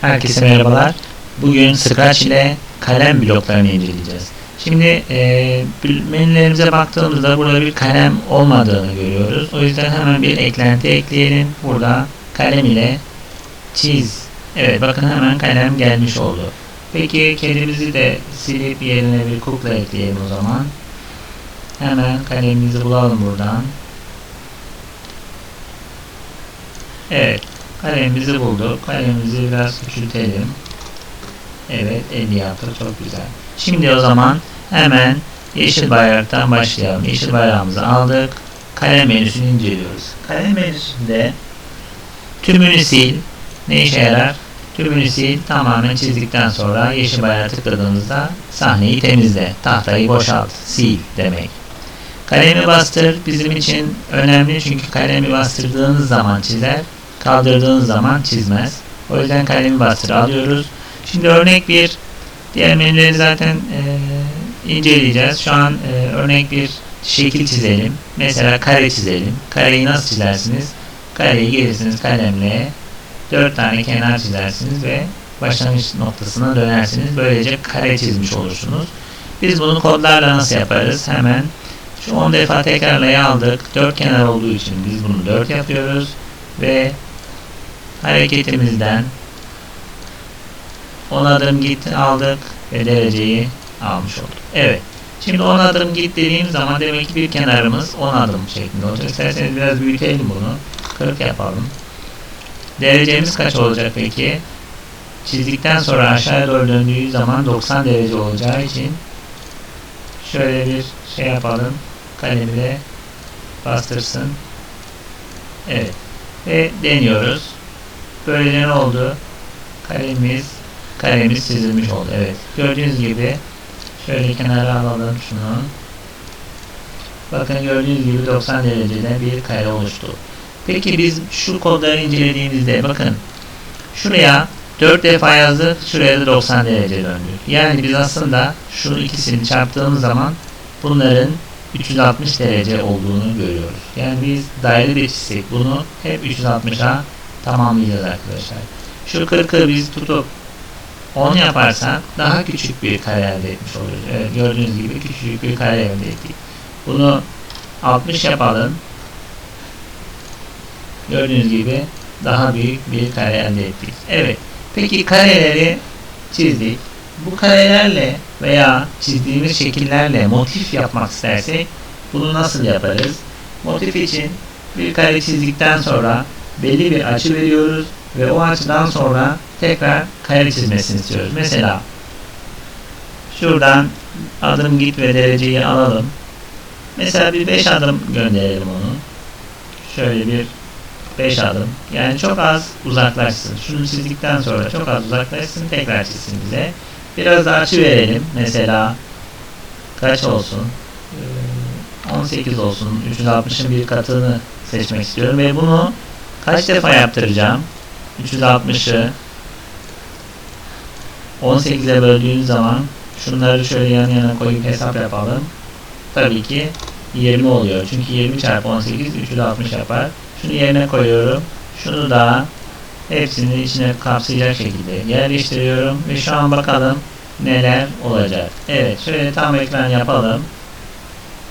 Herkese merhabalar. Bugün Scratch ile kalem bloklarını inceleyeceğiz. Şimdi e, menülerimize baktığımızda burada bir kalem olmadığını görüyoruz. O yüzden hemen bir eklenti ekleyelim. Burada kalem ile çiz. Evet bakın hemen kalem gelmiş oldu. Peki kedimizi de silip yerine bir kukla ekleyelim o zaman. Hemen kalemimizi bulalım buradan. Evet. Kalemimizi bulduk. Kalemimizi biraz küçültelim. Evet 50 yaptık. Çok güzel. Şimdi o zaman hemen yeşil bayraktan başlayalım. Yeşil bayrağımızı aldık. Kalem menüsünü inceliyoruz. Kalem menüsünde tümünü sil. Ne işe yarar? Tümünü sil tamamen çizdikten sonra yeşil bayrağı tıkladığınızda sahneyi temizle. Tahtayı boşalt. Sil demek. Kalemi bastır bizim için önemli çünkü kalemi bastırdığınız zaman çizer, kaldırdığınız zaman çizmez. O yüzden kalemi bastır alıyoruz. Şimdi örnek bir diğer menüleri zaten e, inceleyeceğiz. Şu an e, örnek bir şekil çizelim. Mesela kare çizelim. Kareyi nasıl çizersiniz? Kareyi gelirsiniz kalemle dört tane kenar çizersiniz ve başlangıç noktasına dönersiniz. Böylece kare çizmiş olursunuz. Biz bunu kodlarla nasıl yaparız? Hemen şu 10 defa tekrarlaya aldık. Dört kenar olduğu için biz bunu 4 yapıyoruz. Ve hareketimizden 10 adım git aldık ve dereceyi almış olduk. Evet. Şimdi 10 adım git dediğim zaman demek ki bir kenarımız 10 adım şeklinde olacak. İsterseniz biraz büyütelim bunu. 40 yapalım. Derecemiz kaç olacak peki? Çizdikten sonra aşağıya doğru döndüğü zaman 90 derece olacağı için şöyle bir şey yapalım. Kalemi de bastırsın. Evet. Ve deniyoruz. Böylece ne oldu? Kalemimiz karemiz çizilmiş oldu. Evet. Gördüğünüz gibi şöyle kenara alalım şunu. Bakın gördüğünüz gibi 90 derecede bir kare oluştu. Peki biz şu kodları incelediğimizde bakın şuraya 4 defa yazdık, şuraya da 90 derece döndük. Yani biz aslında şu ikisini çarptığımız zaman bunların 360 derece olduğunu görüyoruz. Yani biz daire de çizsek bunu hep 360'a tamamlayacağız arkadaşlar. Şu 40'ı biz tutup 10 yaparsak daha küçük bir kare elde etmiş oluruz. Evet, gördüğünüz gibi küçük bir kare elde ettik. Bunu 60 yapalım. Gördüğünüz gibi daha büyük bir kare elde ettik. Evet. Peki kareleri çizdik. Bu karelerle veya çizdiğimiz şekillerle motif yapmak istersek bunu nasıl yaparız? Motif için bir kare çizdikten sonra belli bir açı veriyoruz ve o açıdan sonra tekrar kare çizmesini istiyoruz. Mesela şuradan adım git ve dereceyi alalım. Mesela bir 5 adım gönderelim onu. Şöyle bir 5 adım. Yani çok az uzaklaşsın. Şunu çizdikten sonra çok az uzaklaşsın. Tekrar çizsin bize. Biraz da açı verelim. Mesela kaç olsun? 18 olsun. 360'ın bir katını seçmek istiyorum ve bunu kaç defa yaptıracağım? 360'ı 18'e böldüğünüz zaman şunları şöyle yan yana koyup hesap yapalım. Tabii ki 20 oluyor. Çünkü 20 çarpı 18 360 yapar. Şunu yerine koyuyorum. Şunu da hepsini içine kapsayacak şekilde yerleştiriyorum ve şu an bakalım neler olacak. Evet şöyle tam ekran yapalım.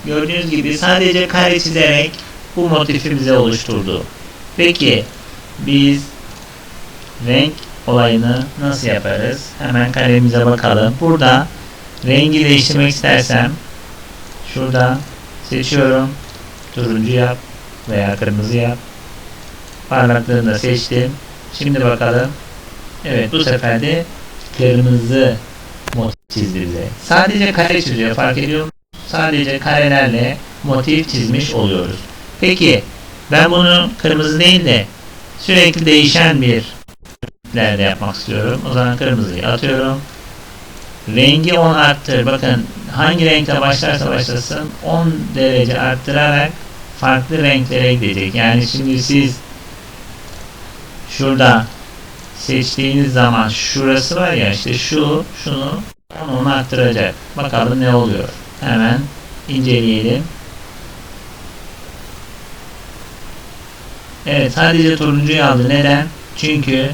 Gördüğünüz gibi sadece kare çizerek bu motifi bize oluşturdu. Peki biz renk olayını nasıl yaparız? Hemen kalemimize bakalım. Burada rengi değiştirmek istersem şurada seçiyorum. Turuncu yap veya kırmızı yap. Parlaklığını da seçtim. Şimdi bakalım. Evet bu sefer de kırmızı motif çizdi bize. Sadece kare çiziyor fark ediyor musun? Sadece karelerle motif çizmiş oluyoruz. Peki ben bunu kırmızı değil de sürekli değişen bir renklerde yapmak istiyorum. O zaman kırmızıyı atıyorum. Rengi 10 arttır. Bakın hangi renkte başlarsa başlasın 10 derece arttırarak farklı renklere gidecek. Yani şimdi siz şurada seçtiğiniz zaman şurası var ya işte şu şunu onu arttıracak. Bakalım ne oluyor. Hemen inceleyelim. Evet sadece turuncuyu aldı. Neden? Çünkü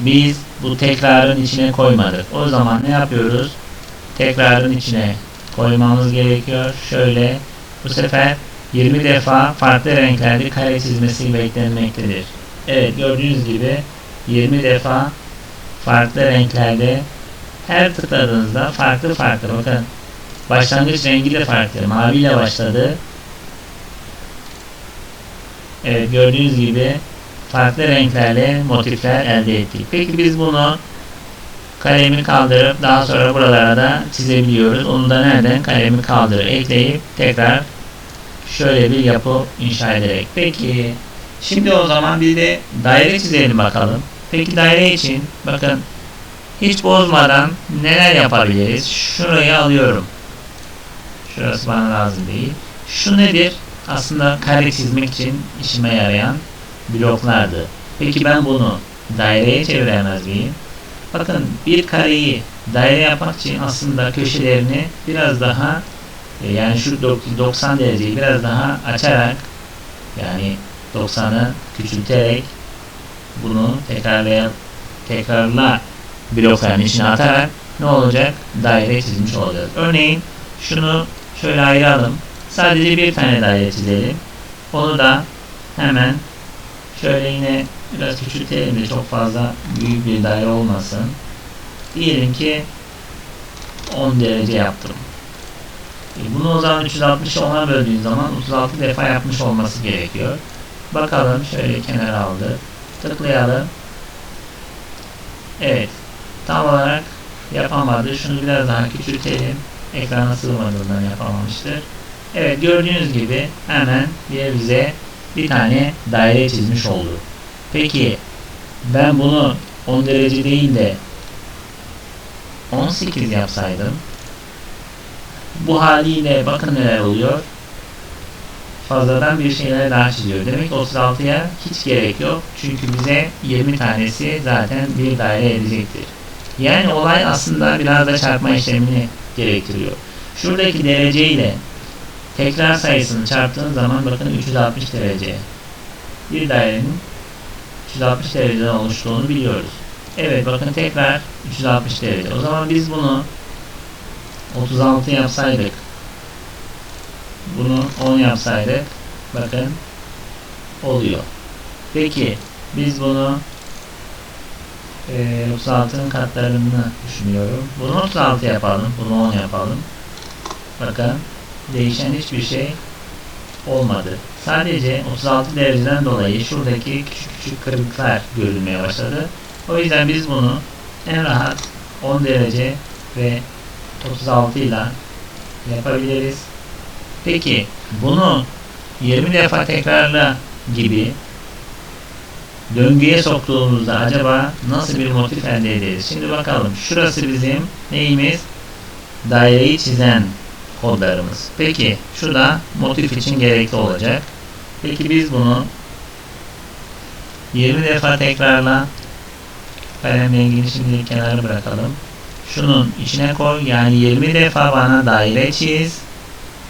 biz bu tekrarın içine koymadık. O zaman ne yapıyoruz? Tekrarın içine koymamız gerekiyor. Şöyle bu sefer 20 defa farklı renklerde kare çizmesi beklenmektedir. Evet gördüğünüz gibi 20 defa farklı renklerde her tıkladığınızda farklı farklı bakın başlangıç rengi de farklı maviyle başladı evet gördüğünüz gibi farklı renklerle motifler elde ettik peki biz bunu kalemi kaldırıp daha sonra buralara da çizebiliyoruz onu da nereden kalemi kaldırıp ekleyip tekrar şöyle bir yapı inşa ederek peki şimdi o zaman bir de daire çizelim bakalım peki daire için bakın hiç bozmadan neler yapabiliriz? Şurayı alıyorum. Şurası bana lazım değil. Şu nedir? Aslında kare çizmek için işime yarayan bloklardı. Peki ben bunu daireye çeviremez miyim? Bakın bir kareyi daire yapmak için aslında köşelerini biraz daha e, yani şu 90 dereceyi biraz daha açarak yani 90'ı küçülterek bunu tekrarlayan tekrarla blokların içine atarak ne olacak? Daire çizmiş olacağız. Örneğin şunu şöyle ayıralım. Sadece bir tane daire çizelim. Onu da hemen şöyle yine biraz küçültelim de çok fazla büyük bir daire olmasın. Diyelim ki 10 derece yaptım. E bunu o zaman 360'a 10'a böldüğün zaman 36 defa yapmış olması gerekiyor. Bakalım şöyle kenara aldı. Tıklayalım. Evet tam olarak yapamadı. Şunu biraz daha küçültelim. Ekrana sığmadığından yapamamıştır. Evet gördüğünüz gibi hemen bir bize bir tane daire çizmiş oldu. Peki ben bunu 10 derece değil de 18 yapsaydım bu haliyle bakın neler oluyor. Fazladan bir şeyler daha çiziyor. Demek 36'ya hiç gerek yok. Çünkü bize 20 tanesi zaten bir daire edecektir. Yani olay aslında biraz da çarpma işlemini gerektiriyor. Şuradaki derece ile tekrar sayısını çarptığın zaman bakın 360 derece. Bir dairenin 360 dereceden oluştuğunu biliyoruz. Evet bakın tekrar 360 derece. O zaman biz bunu 36 yapsaydık bunu 10 yapsaydık bakın oluyor. Peki biz bunu e, 36'nın katlarını düşünüyorum. Bunu 36 yapalım. Bunu 10 yapalım. Bakın değişen hiçbir şey olmadı. Sadece 36 dereceden dolayı şuradaki küçük küçük kırıklar görülmeye başladı. O yüzden biz bunu en rahat 10 derece ve 36 ile yapabiliriz. Peki bunu 20 defa tekrarla gibi döngüye soktuğumuzda acaba nasıl bir motif elde ederiz? Şimdi bakalım. Şurası bizim neyimiz? Daireyi çizen kodlarımız. Peki şu da motif için gerekli olacak. Peki biz bunu 20 defa tekrarla kalem rengini şimdi kenara bırakalım. Şunun içine koy. Yani 20 defa bana daire çiz.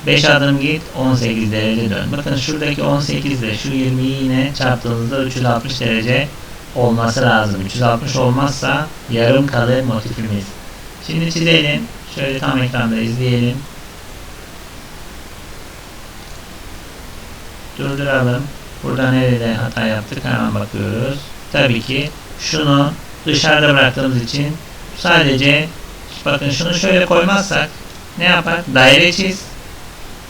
5 adım git 18 derece dön. Bakın şuradaki 18 ile şu 20'yi yine çarptığınızda 360 derece olması lazım. 360 olmazsa yarım kalır motifimiz. Şimdi çizelim. Şöyle tam ekranda izleyelim. Durduralım. Burada nerede hata yaptık hemen bakıyoruz. Tabii ki şunu dışarıda bıraktığımız için sadece bakın şunu şöyle koymazsak ne yapar? Daire çiz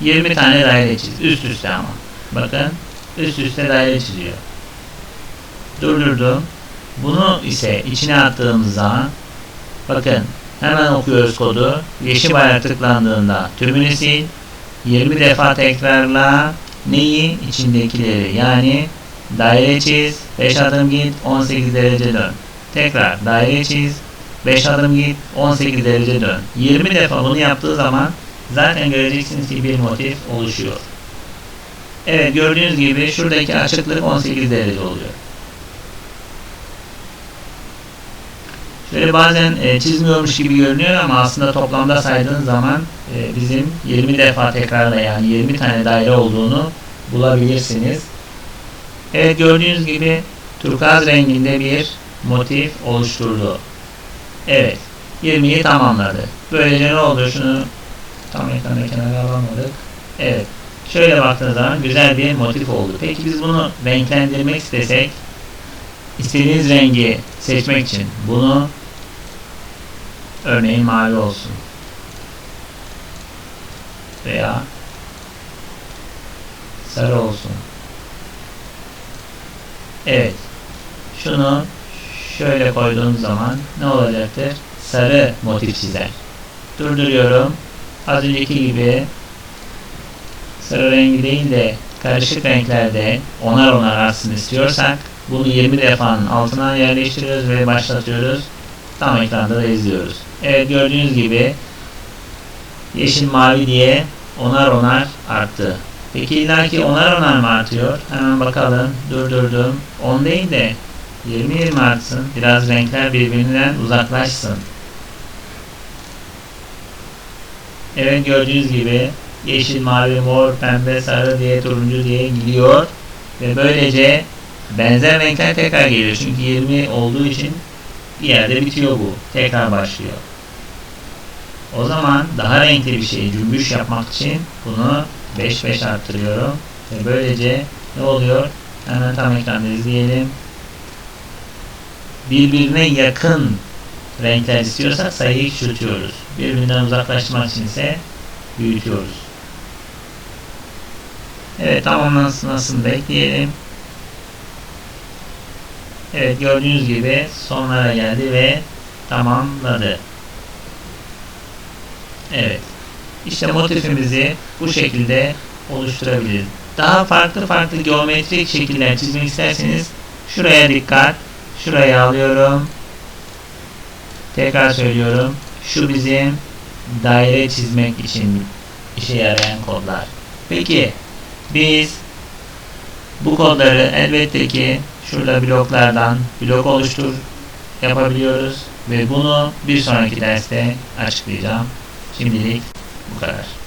20 tane daire çiz. Üst üste ama. Bakın üst üste daire çiziyor. Durdurdum. Bunu ise içine attığımız zaman bakın hemen okuyoruz kodu. Yeşil bayrak tıklandığında tümünü sil. 20 defa tekrarla neyi? içindekileri yani daire çiz 5 adım git 18 derece dön. Tekrar daire çiz 5 adım git 18 derece dön. 20 defa bunu yaptığı zaman zaten göreceksiniz ki bir motif oluşuyor. Evet gördüğünüz gibi şuradaki açıklık 18 derece oluyor. Şöyle bazen e, çizmiyormuş gibi görünüyor ama aslında toplamda saydığınız zaman e, bizim 20 defa tekrarla yani 20 tane daire olduğunu bulabilirsiniz. Evet gördüğünüz gibi turkuaz renginde bir motif oluşturdu. Evet. 20'yi tamamladı. Böylece ne oldu? Şunu tam ekrana kenara alamadık. Evet. Şöyle baktığınız zaman güzel bir motif oldu. Peki biz bunu renklendirmek istesek istediğiniz rengi seçmek için bunu örneğin mavi olsun. Veya sarı olsun. Evet. Şunu şöyle koyduğum zaman ne olacaktır? Sarı motif çizer. Durduruyorum. Az önceki gibi sarı rengi değil de karışık renklerde onar onar artsın istiyorsak bunu 20 defanın altına yerleştiriyoruz ve başlatıyoruz. Tam ekranda da izliyoruz. Evet gördüğünüz gibi yeşil mavi diye onar onar arttı. Peki illaki onar onar mı artıyor? Hemen bakalım. Durdurdum. 10 değil de 20-20 artsın. Biraz renkler birbirinden uzaklaşsın. Evet gördüğünüz gibi yeşil, mavi, mor, pembe, sarı diye turuncu diye gidiyor. Ve böylece benzer renkler tekrar geliyor. Çünkü 20 olduğu için bir yerde bitiyor bu. Tekrar başlıyor. O zaman daha renkli bir şey cümbüş yapmak için bunu 5-5 arttırıyorum. Ve böylece ne oluyor? Hemen tam ekranda izleyelim. Birbirine yakın renkler istiyorsak sayıyı küçültüyoruz. Birbirinden uzaklaşmak için ise büyütüyoruz. Evet tamamlansın bekleyelim. Evet gördüğünüz gibi sonlara geldi ve tamamladı. Evet. İşte motifimizi bu şekilde oluşturabiliriz. Daha farklı farklı geometrik şekiller çizmek isterseniz şuraya dikkat. Şuraya alıyorum. Tekrar söylüyorum. Şu bizim daire çizmek için işe yarayan kodlar. Peki biz bu kodları elbette ki şurada bloklardan blok oluştur yapabiliyoruz ve bunu bir sonraki derste açıklayacağım. Şimdilik bu kadar.